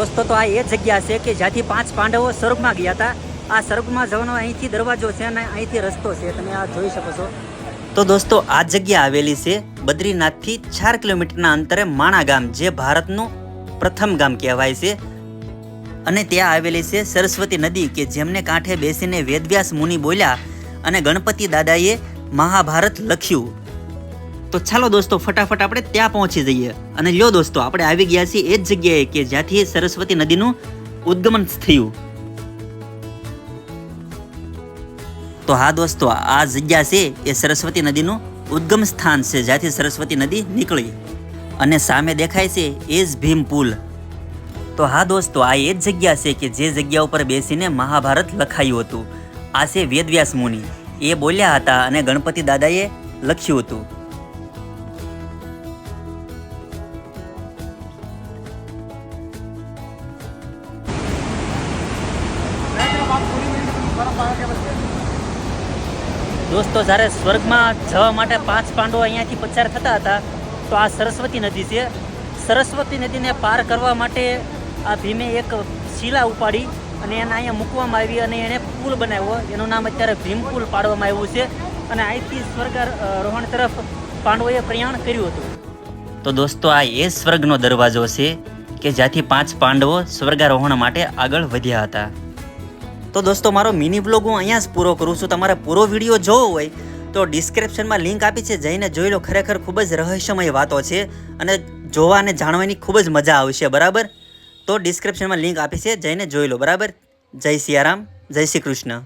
દોસ્તો, તો આ એ જગ્યા છે કે જ્યાંથી પાંચ પાંડવો સ્વર્ગમાં ગયા હતા. આ સ્વર્ગમાં જવાનો અહીંથી દરવાજો છે અને અહીંથી રસ્તો છે. તમે આ જોઈ શકો છો. તો દોસ્તો, આ જગ્યા આવેલી છે બદ્રીનાથથી ચાર કિલોમીટરના અંતરે માણા ગામ, જે ભારતનું પ્રથમ ગામ કહેવાય છે. અને ત્યાં આવેલી છે સરસ્વતી નદી કે જેમને કાંઠે બેસીને વેદવ્યાસ મુનિ બોલ્યા અને ગણપતિ દાદાએ મહાભારત લખ્યું. તો ચાલો દોસ્તો, ફટાફટ આપણે ત્યાં પહોંચી જઈએ. અને લ્યો દોસ્તો, આપણે આવી ગયા છીએ એ જ જગ્યાએ કે જ્યાંથી સરસ્વતી નદીનું ઉદ્ગમન થયું. તો હા દોસ્તો, આ જગ્યા છે એ સરસ્વતી નદીનું ઉદ્ગમ સ્થાન છે, જ્યાંથી સરસ્વતી નદી નીકળી. અને સામે દેખાય છે એ જ ભીમ પુલ. તો હા દોસ્તો, આ એ જ જગ્યા છે કે જે જગ્યા ઉપર બેસીને મહાભારત લખાયું હતું. આ છે વેદવ્યાસ મુનિ. એ બોલ્યા હતા અને ગણપતિ દાદાએ લખ્યું હતું. દોસ્તો, જ્યારે સ્વર્ગમાં જવા માટે પાંચ પાંડવો અહીંયાથી પચાર થતા હતા, તો આ સરસ્વતી નદી છે. સરસ્વતી નદીને પાર કરવા માટે આ ભીમે એક શિલા ઉપાડી અને એને અહીંયા મૂકવામાં આવી અને એણે પુલ બનાવ્યો. એનું નામ અત્યારે ભીમ પુલ પાડવામાં આવ્યું છે અને અહીંથી સ્વર્ગારોહણ તરફ પાંડવોએ પ્રયાણ કર્યું હતું. તો દોસ્તો, આ એ સ્વર્ગનો દરવાજો છે કે જ્યાંથી પાંચ પાંડવો સ્વર્ગારોહણ માટે આગળ વધ્યા હતા. તો દોસ્તો, મારો મિની બ્લોગ હું અહીંયા જ પૂરો કરું છું. તમારે પૂરો વીડિયો જોવો હોય તો ડિસ્ક્રિપ્શનમાં લિંક આપી છે, જઈને જોઈ લો. ખરેખર ખૂબ જ રહસ્યમય વાતો છે અને જોવા અને જાણવાની ખૂબ જ મજા આવશે, બરાબર? તો ડિસ્ક્રિપ્શનમાં લિંક આપી છે, જઈને જોઈ લો, બરાબર? જય સિયારામ, જય શ્રી કૃષ્ણ.